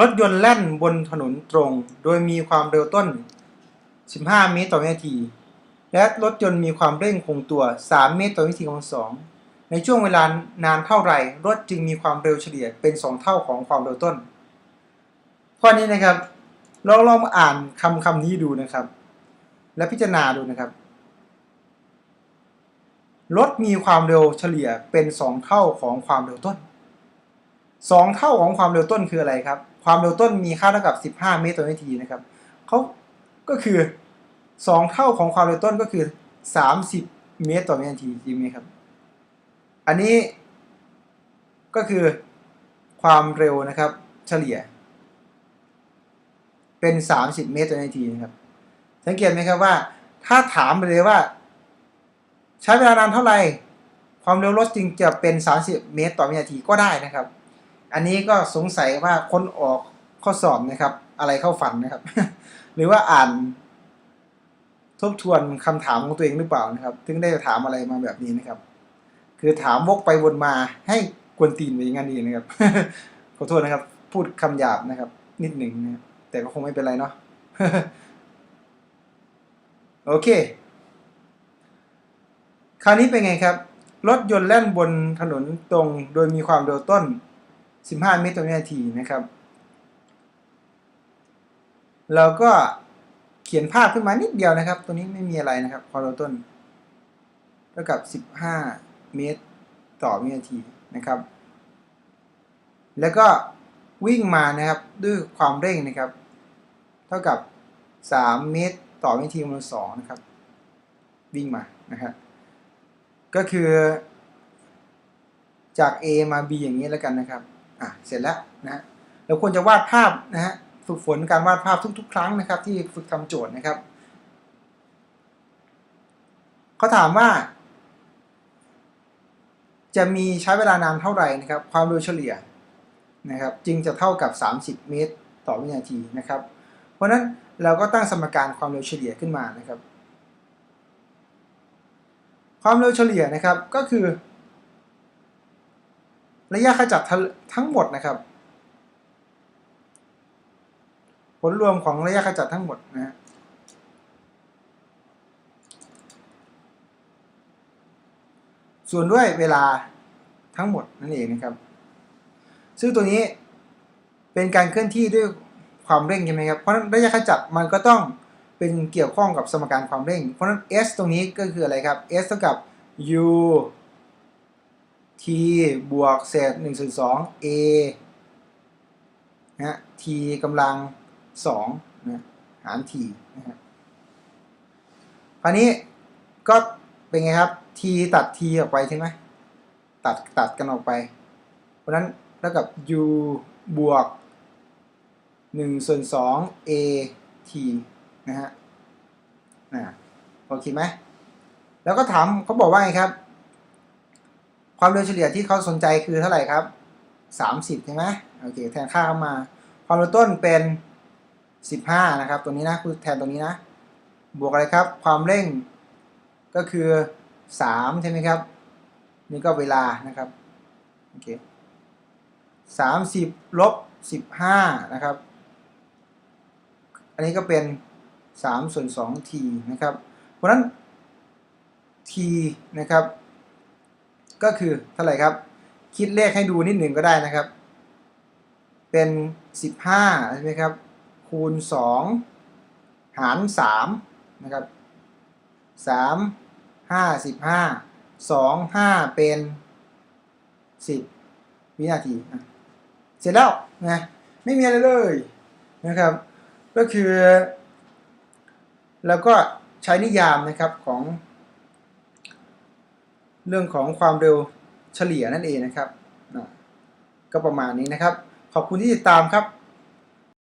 รถยนต์แล่นบนถนนตรง โดยมีความเร็วต้น 15 เมตรต่อวินาที และรถยนต์มีความเร่งคงตัว 3 เมตรต่อวินาทีกำลังสองในช่วงเวลานานเท่าไหร่ รถจึงมีความเร็วเฉลี่ยเป็น 2 เท่าของความเร็วต้น ข้อนี้นะครับ เราลองอ่านคำคำนี้ดูนะครับ และพิจารณาดูนะครับ รถมีความเร็วเฉลี่ยเป็น 2 เท่าของความเร็วต้น 2 เท่าของความเร็วต้นคืออะไรครับ ความเร็วต้นมีค่าเท่ากับ 15 เมตรต่อวินาทีนะครับเขาก็คือ 2 เท่าของความเร็วต้นก็คือ 30 เมตรต่อวินาทีจริงไหมครับ อันนี้ก็คือความเร็วนะครับเฉลี่ย เป็น 30 เมตรต่อวินาทีนะครับ สังเกตไหมครับว่า ถ้าถามไปเลยว่า ใช้เวลานานเท่าไหร่ ความเร็วรถจึงจะเป็น 30 เมตรต่อวินาทีก็ได้นะครับ อันนี้ก็สงสัยว่าค้นออกข้อสอบนะครับ อะไรเข้าฝันนะครับ หรือว่าอ่าน ทบทวนคำถามของตัวเองหรือเปล่านะครับ ถึงได้ถามอะไรมาแบบนี้นะครับ คือถามวกไปวนมาให้กวนตีนไปอย่างนั้นเองนะครับขอโทษนะครับ พูดคำหยาบนะครับ นิดหนึ่งนะแต่ก็คงไม่เป็นไรเนาะโอเค คราวนี้เป็นไงครับ รถยนต์แล่นบนถนนตรงโดยมีความเร็วต้น 15 เมตรต่อวินาทีนะครับ เราก็เขียนภาพขึ้นมานิดเดียวนะครับ ตัวนี้ไม่มีอะไรนะครับความเร็วต้นเท่ากับ 15 เมตรต่อวินาทีนะครับ แล้วก็วิ่งมานะครับด้วยความเร่งนะครับ เท่ากับ 3 เมตรต่อวินาทีกำลังสองนะครับ วิ่งมานะครับก็คือจาก A มา B อย่างนี้แล้วกันนะครับ อะเสร็จแล้วนะเราควรจะวาดภาพนะฮะฝึกฝนการวาดภาพทุก ๆ ครั้งนะครับ ที่ฝึกทำโจทย์นะครับเขาถามว่า จะมีใช้เวลานานเท่าไหร่นะครับ ความเร็วเฉลี่ยนะครับ จึงจะเท่ากับ 30 เมตร ต่อวินาทีนะครับ เพราะฉะนั้นเราก็ตั้งสมการความเร็วเฉลี่ยขึ้นมานะครับ ความเร็วเฉลี่ยนะครับก็คือ ระยะขจัดทั้งหมดนะครับ ผลรวมของระยะขจัดทั้งหมดนะฮะส่วนด้วยเวลาทั้งหมดนั่นเองนะครับ ซึ่งตัวนี้เป็นการเคลื่อนที่ด้วยความเร่งใช่ไหมครับ เพราะนั้นระยะขจัดมันก็ต้องเป็นเกี่ยวข้องกับสมการความเร่ง เพราะฉะนั้น s ตรงนี้ก็คืออะไรครับ s เท่ากับ u t บวกเศษ1ส่วน2 a นะ t กำลัง2นะหาร t นะครับคราวนี้ก็เป็นไงครับ t ตัด t ออกไปใช่ไหมตัดตัดกันออกไป เพราะฉะนั้นเท่ากับ u บวก1ส่วน2 a t นะฮะนะโอเคไหมแล้วก็ถามเขาบอกว่าไงครับ ความเร็วเฉลี่ยที่เขาสนใจคือเท่าไหร่ครับ 30 ใช่ไหมโอเคแทนค่าเข้ามา ความเร็วต้นเป็น 15 นะครับ ตัวนี้นะคือแทนตัวนี้นะ บวกอะไรครับ ความเร่งก็คือ 3 ใช่ไหมครับ นี่ก็เวลานะครับโอเค30ลบ15นะครับ อันนี้ก็เป็น3ส่วน2 t นะครับ เพราะฉะนั้น t นะครับ ก็คือเท่าไหร่ครับ คิดเลขให้ดูนิดหนึ่งก็ได้นะครับ เป็น 15ใช่ไหมครับ คูณ 2 หาร3นะครับ 3 5 15 2 5 เป็น 10 วินาที เสร็จแล้วนะไม่มีอะไรเลยนะครับ ก็คือ แล้วก็ใช้นิยามนะครับของ เรื่องของความเร็วเฉลี่ยนั่นเองนะครับก็ประมาณนี้นะครับ ขอบคุณที่ติดตามครับ